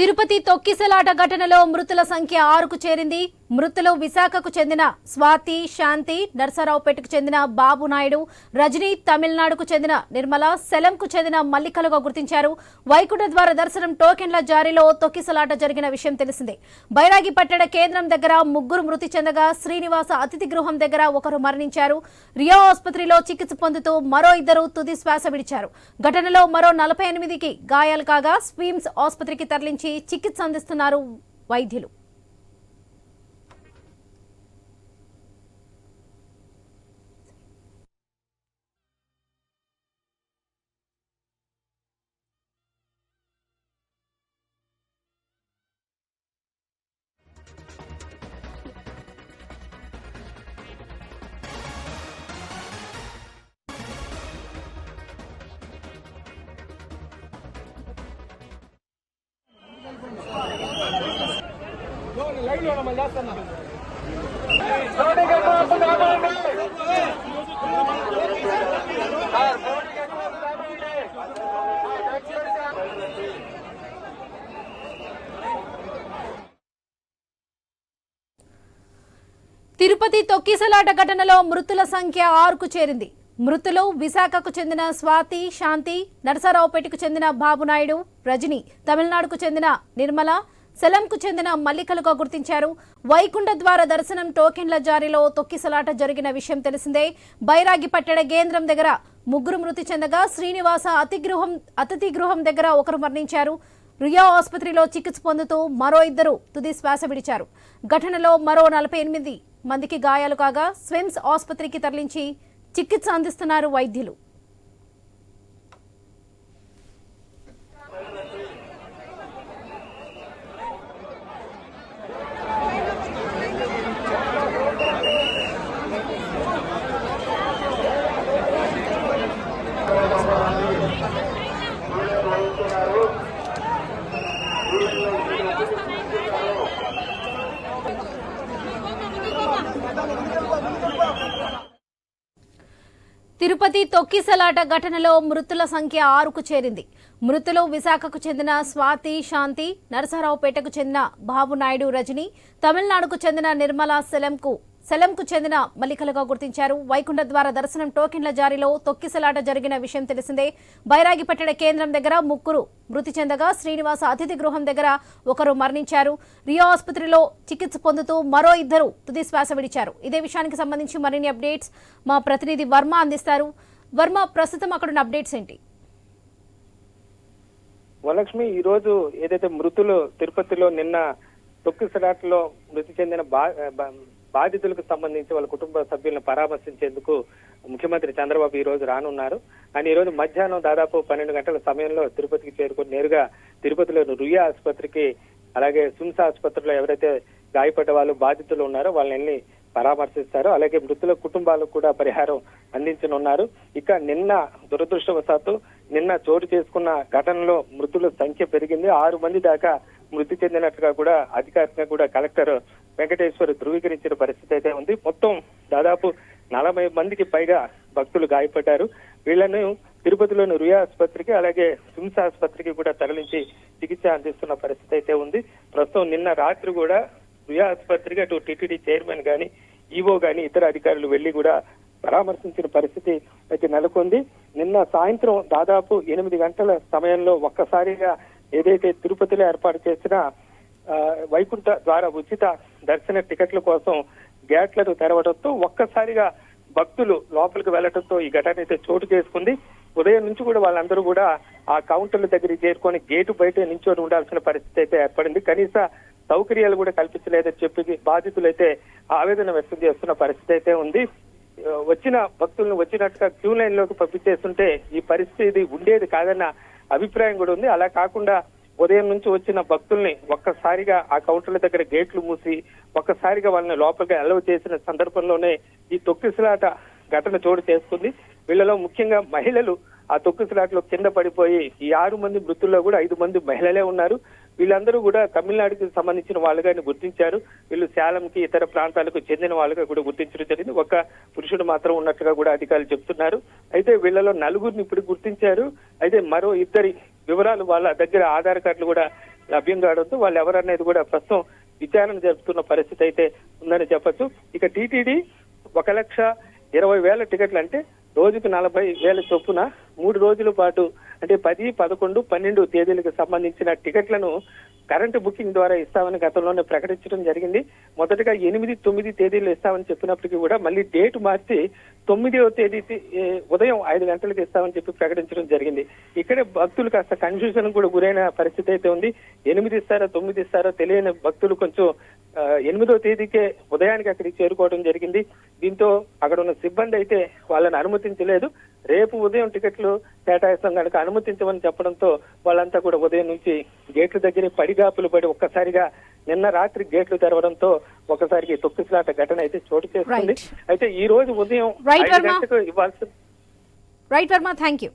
తిరుపతి తొక్కిసలాట ఘటనలో మృతుల సంఖ్య ఆరుకు చేరింది. మృతులు విశాఖకు చెందిన స్వాతి శాంతి నర్సరావుపేటకు చెందిన బాబు నాయుడు రజనీ తమిళనాడుకు చెందిన నిర్మల సెలంకు చెందిన మల్లికలుగా గుర్తించారు. వైకుంఠ ద్వారా దర్శనం టోకెన్ల జారీలో తొక్కిసలాట జరిగిన విషయం తెలిసిందే. బైరాగి పట్టణ కేంద్రం దగ్గర ముగ్గురు మృతి చెందగా శ్రీనివాస అతిథి గృహం దగ్గర ఒకరు మరణించారు. రియా ఆసుపత్రిలో చికిత్స పొందుతూ మరో ఇద్దరు తుది శ్వాస విడిచారు. ఘటనలో మరో నలభై ఎనిమిదికి గాయాలు కాగా స్వీమ్స్ ఆసుపత్రికి తరలించి చికిత్స అందిస్తున్నారు వైద్యులు. తిరుపతి తొక్కిసలాట ఘటనలో మృతుల సంఖ్య ఆరుకు చేరింది. మృతులు విశాఖకు చెందిన స్వాతి శాంతి నరసరావుపేటకు చెందిన బాబునాయుడు రజని తమిళనాడుకు చెందిన నిర్మల సెలంకు చెందిన మల్లికలుగా గుర్తించారు. వైకుంఠ ద్వార దర్శనం టోకెన్ల జారీలో తొక్కిసలాట జరిగిన విషయం తెలిసిందే. బైరాగి పట్టణ కేంద్రం దగ్గర ముగ్గురు మృతి చెందగా శ్రీనివాస అతిగృహం అతిథి గృహం దగ్గర ఒకరు మరణించారు. రియా ఆసుపత్రిలో చికిత్స పొందుతూ మరో ఇద్దరు తుది శ్వాస విడిచారు. ఘటనలో మరో నలభై ఎనిమిది మందికి గాయాలు కాగా స్విమ్స్ ఆసుపత్రికి తరలించి చికిత్స అందిస్తున్నారు వైద్యులు. తిరుపతి తొక్కిసలాట ఘటనలో మృతుల సంఖ్య ఆరుకు చేరింది. మృతులు విశాఖకు చెందిన స్వాతి శాంతి నరసరావుపేటకు చెందిన బాబునాయుడు రజని తమిళనాడుకు చెందిన నిర్మలా సెలంకు సెలంకు చెందిన మల్లికలుగా గుర్తించారు. వైకుంఠ ద్వారా దర్శనం టోకెన్ల జారీలో తొక్కిసలాట జరిగిన విషయం తెలిసిందే. బైరాగిపట్టణ కేంద్రం దగ్గర ముగ్గురు మృతి చెందగా శ్రీనివాస అతిథి గృహం దగ్గర ఒకరు మరణించారు. రియో ఆసుపత్రిలో చికిత్స పొందుతూ మరో ఇద్దరు తుది శ్వాస విడిచారు. ఇదే విషయానికి సంబంధించి మరిన్ని అప్డేట్స్ మా ప్రతినిధి వర్మ అందిస్తారు. వర్మ ప్రస్తుతం అక్కడున్న అప్డేట్స్ ఏంటి? వలక్ష్మి ఈ రోజు ఏదైతే మృతులు తిరుపతిలో నిన్న తొక్కిసలాట్లో మృతి చెందిన బా- బాధితులకు సంబంధించి వాళ్ళ కుటుంబ సభ్యులను పరామర్శించేందుకు ముఖ్యమంత్రి చంద్రబాబు ఈ రోజు రానున్నారు. ఆయన ఈ రోజు మధ్యాహ్నం దాదాపు పన్నెండు గంటల సమయంలో తిరుపతికి చేరుకుని నేరుగా తిరుపతిలోని రుయా ఆసుపత్రికి అలాగే సుమ్స్ ఆసుపత్రిలో ఎవరైతే గాయపడ్డ వాళ్ళు బాధితులు ఉన్నారో వాళ్ళని పరామర్శిస్తారు. అలాగే మృతుల కుటుంబాలకు కూడా పరిహారం అందించనున్నారు. ఇక నిన్న దురదృష్టవశాత్తు నిన్న చోటు చేసుకున్న ఘటనలో మృతుల సంఖ్య పెరిగింది. ఆరు మంది దాకా మృతి చెందినట్టుగా కూడా అధికారికంగా కూడా కలెక్టర్ వెంకటేశ్వర్ ధృవీకరించిన పరిస్థితి అయితే ఉంది. మొత్తం దాదాపు నలభై మందికి పైగా భక్తులు గాయపడ్డారు. వీళ్ళను తిరుపతిలోని రుయా ఆసుపత్రికి అలాగే సిమ్స్ ఆసుపత్రికి కూడా తరలించి చికిత్స అందిస్తున్న పరిస్థితి అయితే ఉంది. ప్రస్తుతం నిన్న రాత్రి కూడా రుయా ఆసుపత్రికి అటు టీటీడీ చైర్మన్ గాని ఈవో గాని ఇతర అధికారులు వెళ్ళి కూడా పరామర్శించిన పరిస్థితి అయితే నెలకొంది. నిన్న సాయంత్రం దాదాపు ఎనిమిది గంటల సమయంలో ఒక్కసారిగా ఏదైతే తిరుపతిలో ఏర్పాటు చేసిన ఆ, వైకుంఠ ద్వారా ఉచిత దర్శన టికెట్ల కోసం గేట్లను తెరవడంతో ఒక్కసారిగా భక్తులు లోపలికి వెళ్ళడంతో ఈ ఘటన అయితే చోటు చేసుకుంది. ఉదయం నుంచి కూడా వాళ్ళందరూ కూడా ఆ కౌంటర్ల దగ్గరికి చేరుకొని గేటు బయట నించొని ఉండాల్సిన పరిస్థితి అయితే ఏర్పడింది. కనీస సౌకర్యాలు కూడా కల్పించలేదని చెప్పి బాధితులైతే ఆవేదన వ్యక్తం చేస్తున్న పరిస్థితి అయితే ఉంది. వచ్చిన భక్తులను వచ్చినట్టుగా క్యూ లైన్లోకి పంపించేస్తుంటే ఈ పరిస్థితి ఉండేది కాదన్న అభిప్రాయం కూడా ఉంది. అలా కాకుండా ఉదయం నుంచి వచ్చిన భక్తుల్ని ఒక్కసారిగా ఆ కౌంటర్ల దగ్గర గేట్లు మూసి ఒక్కసారిగా వాళ్ళని లోపలికి అలవ్ చేసిన సందర్భంలోనే ఈ తొక్కిసలాట ఘటన చోటు చేసుకుంది. వీళ్ళలో ముఖ్యంగా మహిళలు ఆ తొక్కిసలాటలో కింద పడిపోయి ఈ ఆరు మంది మృతుల్లో కూడా ఐదు మంది మహిళలే ఉన్నారు. వీళ్ళందరూ కూడా తమిళనాడుకి సంబంధించిన వాళ్ళుగాని గుర్తించారు. వీళ్ళు శాలంకి ఇతర ప్రాంతాలకు చెందిన వాళ్ళుగా కూడా గుర్తించడం జరిగింది. ఒక పురుషుడు మాత్రం ఉన్నట్టుగా కూడా అధికారులు చెప్తున్నారు. అయితే వీళ్ళలో నలుగురిని ఇప్పుడు గుర్తించారు. అయితే మరో ఇద్దరి వివరాలు వాళ్ళ దగ్గర ఆధార్ కార్డులు కూడా లభ్యం కావడంతో వాళ్ళు ఎవరనేది కూడా ప్రస్తుతం విచారణ జరుపుతున్న పరిస్థితి అయితే ఉందని చెప్పొచ్చు. ఇక టీటీడీ ఒక లక్ష ఇరవై వేల టికెట్లు అంటే రోజుకు నలభై వేల చొప్పున మూడు రోజుల పాటు అంటే పది పదకొండు పన్నెండు తేదీలకు సంబంధించిన టికెట్లను కరెంటు బుకింగ్ ద్వారా ఇస్తామని గతంలోనే ప్రకటించడం జరిగింది. మొదటగా ఎనిమిది తొమ్మిది తేదీలు ఇస్తామని చెప్పినప్పటికీ కూడా మళ్ళీ డేట్ మార్చి తొమ్మిదవ తేదీ ఉదయం ఐదు గంటలకు ఇస్తామని చెప్పి ప్రకటించడం జరిగింది. ఇక్కడే భక్తులు కాస్త కన్ఫ్యూజన్ కూడా గురైన పరిస్థితి అయితే ఉంది. ఎనిమిది ఇస్తారా తొమ్మిది ఇస్తారా తెలియని భక్తులు కొంచెం ఎనిమిదో తేదీకే ఉదయానికి అక్కడికి చేరుకోవడం జరిగింది. దీంతో అక్కడ ఉన్న సిబ్బంది అయితే వాళ్ళని అనుమతించలేదు. రేపు ఉదయం టికెట్లు కేటాయిస్తాం కనుక అనుమతించమని చెప్పడంతో వాళ్ళంతా కూడా ఉదయం నుంచి గేట్ల దగ్గరే పడిగాపులు పడి ఒక్కసారిగా నిన్న రాత్రి గేట్లు తెరవడంతో ఒకసారికి తొక్కిసలాట ఘటన అయితే చోటు చేసుకుంది. అయితే ఈ రోజు ఉదయం ఇవ్వాల్సి రైట్ వర్మ థ్యాంక్ యూ